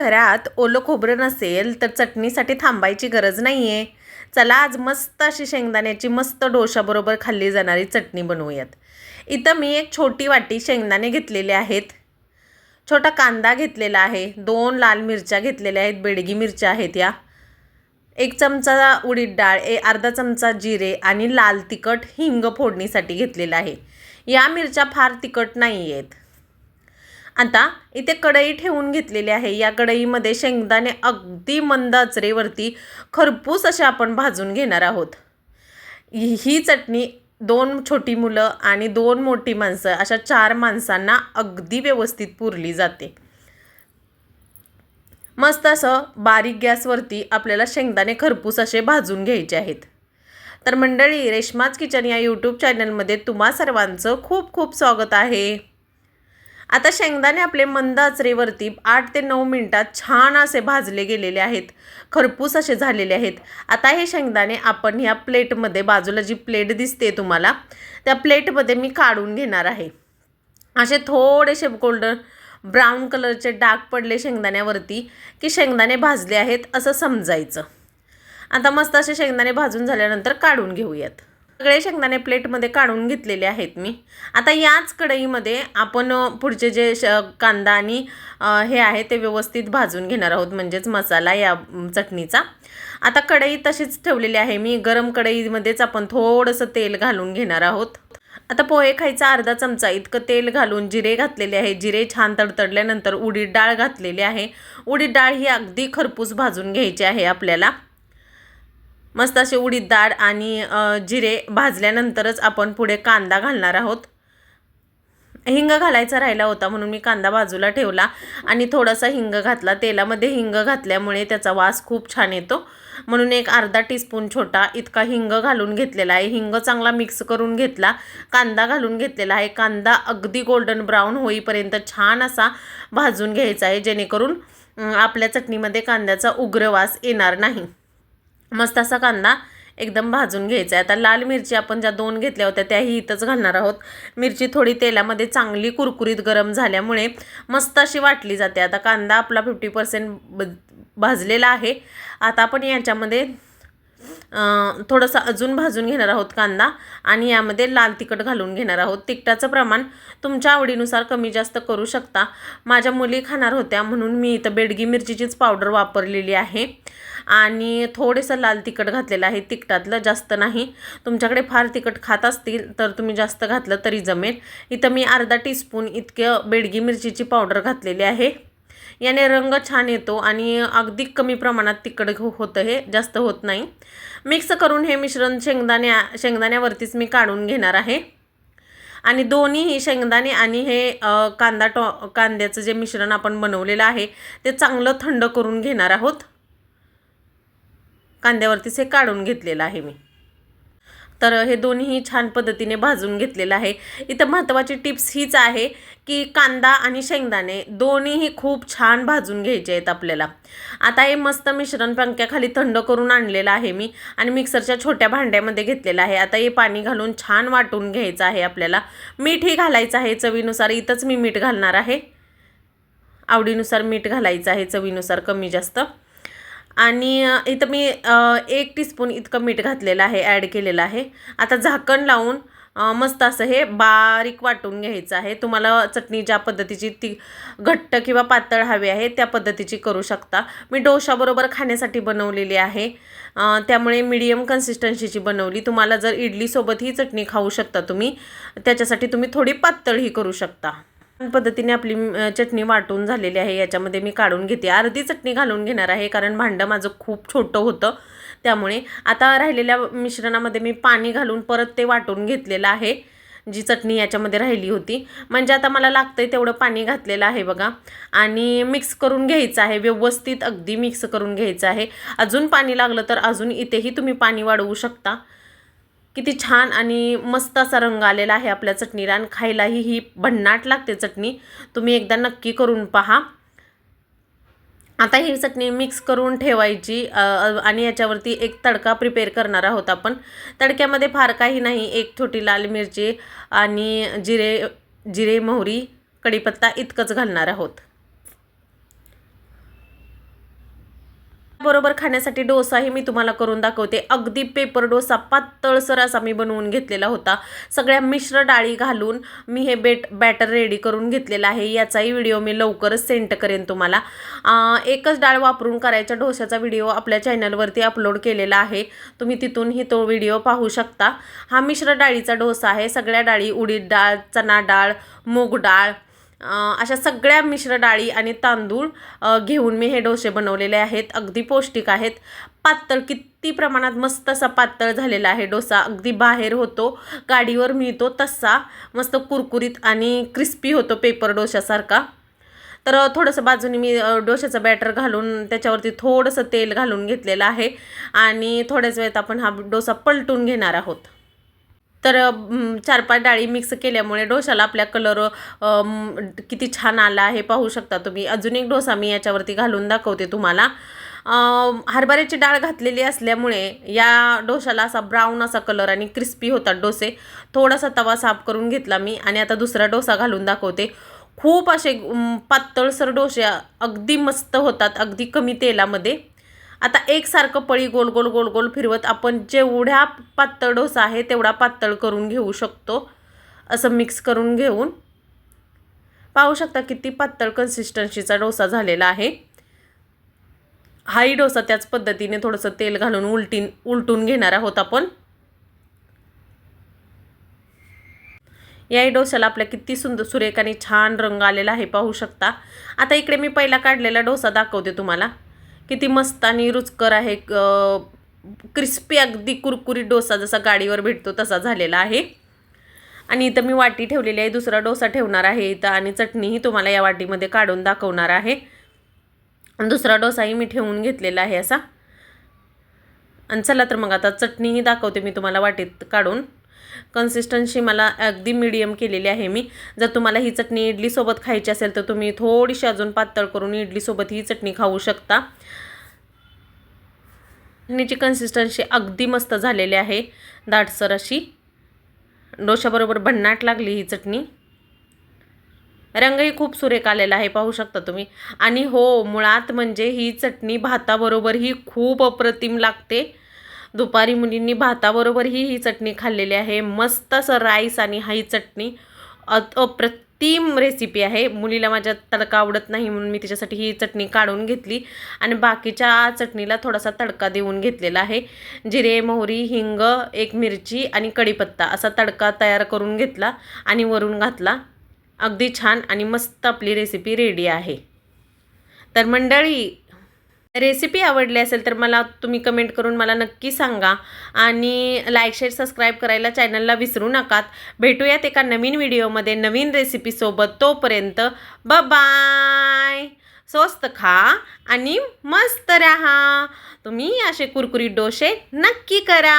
घरात ओलं खोबरं नसेल तर चटणीसाठी थांबायची गरज नाही आहे चला आज मस्त अशी शेंगदाण्याची मस्त डोशाबरोबर खाल्ली जाणारी चटणी बनवूयात. इथं मी एक छोटी वाटी शेंगदाणे घेतलेले आहेत. छोटा कांदा घेतलेला आहे. दोन लाल मिरच्या घेतलेल्या आहेत. बेडगी मिरच्या आहेत या. एक चमचा उडीद डाळ ए अर्धा चमचा जिरे आणि लाल तिखट हिंग फोडणीसाठी घेतलेलं आहे. या मिरच्या फार तिखट नाही आहेत आता इथे कढई ठेवून घेतलेली आहे. या कढईमध्ये शेंगदाणे अगदी मंद आचरेवरती खरपूस असे आपण भाजून घेणार आहोत. ही चटणी दोन छोटी मुलं आणि दोन मोठी माणसं अशा चार माणसांना अगदी व्यवस्थित पुरली जाते. मस्त असं बारीक गॅसवरती आपल्याला शेंगदाणे खरपूस असे भाजून घ्यायचे आहेत. तर मंडळी रेश्माच किचन या यूट्यूब चॅनलमध्ये तुम्हा सर्वांचं खूप खूप स्वागत आहे. आता शेंगदाणे आपले मंद आचरेवरती आठ ते नऊ मिनटात छान असे भाजले गेलेले आहेत. खरपूस असे झालेले आहेत. आता हे शेंगदाणे आपण ह्या प्लेटमध्ये बाजूला जी प्लेट दिसते तुम्हाला त्या प्लेटमध्ये मी काढून घेणार आहे. असे थोडेसे गोल्डन ब्राऊन कलरचे डाग पडले शेंगदाण्यावरती की शेंगदाणे भाजले आहेत असं समजायचं. आता मस्त असे शेंगदाणे भाजून झाल्यानंतर काढून घेऊयात. सगळे शेंगदाणे प्लेटमध्ये काढून घेतलेले आहेत मी. आता याच कढईमध्ये आपण पुढचे जे श कांदा आणि हे आहे ते व्यवस्थित भाजून घेणार आहोत म्हणजेच मसाला या चटणीचा. आता कढई तशीच ठेवलेली आहे मी. गरम कढईमध्येच आपण थोडंसं तेल घालून घेणार आहोत. आता पोहे खायचा अर्धा चमचा इतकं तेल घालून जिरे घातलेले आहे. जिरे छान तडतडल्यानंतर उडीद डाळ घातलेली आहे. उडीद डाळ ही अगदी खरपूस भाजून घ्यायची आहे आपल्याला. मस्त असे उडीद डाळ आणि जिरे भाजल्यानंतरच आपण पुढे कांदा घालणार आहोत. हिंग घालायचा राहिला होता म्हणून मी कांदा बाजूला ठेवला आणि थोडासा हिंग घातला. तेलामध्ये हिंग घातल्यामुळे त्याचा वास खूप छान येतो. म्हणून एक अर्धा टीस्पून छोटा इतका हिंग घालून घेतलेला आहे. हिंग चांगला मिक्स करून घेतला. कांदा घालून घेतलेला आहे. कांदा अगदी गोल्डन ब्राऊन होईपर्यंत छान असा भाजून घ्यायचा आहे जेणेकरून आपल्या चटणीमध्ये कांद्याचा उग्र वास येणार नाही. मस्त असा कांदा एकदम भाजून घ्यायचा आहे. आता लाल मिरची आपण ज्या दोन घेतल्या होत्या त्याही इथंच घालणार आहोत. मिरची थोडी तेलामध्ये चांगली कुरकुरीत गरम झाल्यामुळे मस्त अशी वाटली जाते. आता कांदा आपला फिफ्टी पर्सेंट भाजलेला आहे. आता आपण याच्यामध्ये थोडंसं अजून भाजून घेणार आहोत कांदा आणि यामध्ये लाल तिखट घालून घेणार आहोत. तिखटाचं प्रमाण तुमच्या आवडीनुसार कमी जास्त करू शकता. माझ्या मुली खाणार होत्या म्हणून मी इथं बेडगी मिरचीचीच पावडर वापरलेली आहे. आणि थोडेसं लाल तिखट घातलेलं आहे तिखटातलं जास्त नाही. तुमच्याकडे फार तिखट खात असतील तर तुम्ही जास्त घातलं तरी जमेल. इथं मी अर्धा टीस्पून इतकं बेडगी मिरचीची पावडर घातलेली आहे. याने रंग छान येतो आणि अगदी कमी प्रमाणात तिखट होतं हे जास्त होत नाही. मिक्स करून हे मिश्रण शेंगदाण्या शेंगदाण्यावरतीच मी काढून घेणार आहे. आणि दोन्हीही शेंगदाणे आणि हे कांदा टॉ कांद्याचं जे मिश्रण आपण बनवलेलं आहे ते चांगलं थंड करून घेणार आहोत. कांद्यावरतीच हे काढून घेतलेलं आहे मी. तर हे दोन्हीही छान पद्धतीने भाजून घेतलेलं आहे. इथं महत्त्वाची टिप्स हीच आहे की कांदा आणि शेंगदाणे दोन्हीही खूप छान भाजून घ्यायचे आहेत आपल्याला. आता हे मस्त मिश्रण पंख्याखाली थंड करून आणलेलं आहे मी आणि मिक्सरच्या छोट्या भांड्यामध्ये घेतलेलं आहे. आता हे पाणी घालून छान वाटून घ्यायचं आहे आपल्याला. मीठही घालायचं आहे चवीनुसार. इथंच मी मीठ घालणार आहे. आवडीनुसार मीठ घालायचं आहे चवीनुसार कमी जास्त. आणि इथं मी एक टीस्पून इतकं मीठ घातलेलं आहे ॲड केलेलं आहे. आता झाकण लावून मस्त असं हे बारीक वाटून घ्यायचं आहे. तुम्हाला चटणी ज्या पद्धतीची ती घट्ट किंवा पातळ हवी आहे त्या पद्धतीची करू शकता. मी डोशाबरोबर खाण्यासाठी बनवलेली आहे. त्यामुळे मीडियम कन्सिस्टन्सीची बनवली. तुम्हाला जर इडलीसोबत ही चटणी खाऊ शकता तुम्ही त्याच्यासाठी तुम्ही थोडी पातळही करू शकता. पद्धतीने आपली चटणी वाटून झालेली आहे. याच्यामध्ये मी काढून घेते. अर्धी चटणी घालून घेणार आहे कारण भांडं माझं खूप छोटं होतं. त्यामुळे आता राहिलेल्या मिश्रणामध्ये मी पाणी घालून परत ते वाटून घेतलेलं आहे जी चटणी याच्यामध्ये राहिली होती. म्हणजे आता मला लागतंय तेवढं पाणी घातलेलं आहे बघा. आणि मिक्स करून घ्यायचं आहे व्यवस्थित अगदी मिक्स करून घ्यायचं आहे. अजून पाणी लागलं तर अजून इथेही तुम्ही पाणी वाढवू शकता. किती छान आणि मस्त असा रंग आलेला आहे आपल्या चटणीला आणि खायलाही ही भन्नाट लागते चटणी. तुम्ही एकदा नक्की करून पहा. आता ही चटणी मिक्स करून ठेवायची आणि याच्यावरती एक तडका प्रिपेअर करणार आहोत आपण. तडक्यामध्ये फार काही नाही एक छोटी लाल मिरची आणि जिरे जिरे मोहरी कढीपत्ता इतकंच घालणार आहोत. बरोबर खाण्यासाठी डोसाही मी तुम्हाला करून दाखवते. अगदी पेपर डोसा पातळसर असा मी बनवून घेतलेला होता. सगळ्या मिश्र डाळी घालून मी हे बेट बॅटर रेडी करून घेतलेला आहे. याचाही व्हिडिओ मी लवकरच सेंड करेन तुम्हाला. एकच डाळ वापरून करायच्या डोशाचा व्हिडिओ आपल्या चॅनलवरती अपलोड केलेला आहे. तुम्ही तिथूनही तो व्हिडिओ पाहू शकता. हा मिश्र डाळीचा डोसा आहे. सगळ्या डाळी उडीद डाळ चना डाळ मूग डाळ अशा सगळ्या मिश्र डाळी आणि तांदूळ घेऊन मी हे डोसे बनवलेले आहेत. अगदी पौष्टिक आहेत. पातळ किती प्रमाणात मस्त असा पातळ झालेला आहे डोसा. अगदी बाहेर होतो गाडीवर मिळतो तसा. मस्त कुरकुरीत आणि क्रिस्पी होतो पेपर डोशासारखा. तर थोडंसं बाजूने मी डोशाचं बॅटर घालून त्याच्यावरती थोडंसं तेल घालून घेतलेलं आहे. आणि थोड्याच वेळात आपण हा डोसा पलटून घेणार आहोत. तर चार पाच डाळी मिक्स केल्यामुळे डोशाला आपल्या कलर किती छान आला हे पाहू शकता तुम्ही. अजून एक डोसा मी याच्यावरती घालून दाखवते तुम्हाला. हरभऱ्याची डाळ घातलेली असल्यामुळे या डोशाला असा ब्राऊन असा कलर आणि क्रिस्पी होतात डोसे. थोडासा तवा साफ करून घेतला मी आणि आता दुसरा डोसा घालून दाखवते. खूप असे पातळसर डोसे अगदी मस्त होतात अगदी कमी तेलामध्ये. आता एकसारखं पळी गोल गोल गोल गोल फिरवत आपण जेवढ्या पातळ डोसा आहे तेवढा पातळ करून घेऊ शकतो. असं मिक्स करून घेऊन. पाहू शकता किती पातळ कन्सिस्टन्सीचा डोसा झालेला आहे. हाही डोसा त्याच पद्धतीने थोडंसं तेल घालून उलटीन उलटून घेणार आहोत आपण. याही डोशाला आपल्या किती सुंदर सुरेख आणि छान रंग आलेला आहे पाहू शकता. आता इकडे मी पहिला काढलेला डोसा दाखवते तुम्हाला. किती मस्त आणि रुचकर आहे क्रिस्पी अगदी कुरकुरीत डोसा जसा गाडीवर भेटतो तसा झालेला आहे. आणि इथं मी वाटी ठेवलेली आहे दुसरा डोसा ठेवणार आहे इथं आणि चटणीही तुम्हाला या वाटीमध्ये काढून दाखवणार आहे. आणि दुसरा डोसाही मी ठेवून घेतलेला आहे असा. आणि चला तर मग आता चटणीही दाखवते मी तुम्हाला वाटीत काढून. कन्सिस्टन्सी मला अगदी मिडियम केलेली आहे मी. जर तुम्हाला ही चटणी इडलीसोबत खायची असेल तर तुम्ही थोडीशी अजून पातळ करून इडलीसोबत ही चटणी खाऊ शकता. चटणीची कन्सिस्टन्सी अगदी मस्त झालेली आहे. दाटसर अशी. डोशाबरोबर भन्नाट लागली ही चटणी. रंगही खूप सुरेख आलेला आहे पाहू शकता तुम्ही. आणि हो मुळात म्हणजे ही चटणी भाताबरोबरही खूप अप्रतिम लागते. दुपारी मुलींनी भाताबरोबरही ही चटणी खाल्लेली आहे. मस्त असं राईस आणि ही चटणी अत अप्रतिम रेसिपी आहे. मुलीला माझ्या तडका आवडत नाही म्हणून मी तिच्यासाठी ही चटणी काढून घेतली आणि बाकीच्या चटणीला थोडासा तडका देऊन घेतलेला आहे. जिरे मोहरी हिंग एक मिरची आणि कढीपत्ता असा तडका तयार करून घेतला आणि वरून घातला. अगदी छान आणि मस्त आपली रेसिपी रेडी आहे. तर मंडळी रेसिपी आवडली असेल तर मला तुम्ही कमेंट करून मला नक्की सांगा. आणि लाईक शेअर सबस्क्राईब करायला चॅनलला विसरू नकात. भेटूयात एका नवीन व्हिडिओमध्ये नवीन रेसिपीसोबत तोपर्यंत ब बाय स्वस्त खा आणि मस्त राहा. तुम्ही असे कुरकुरीत डोसे नक्की करा.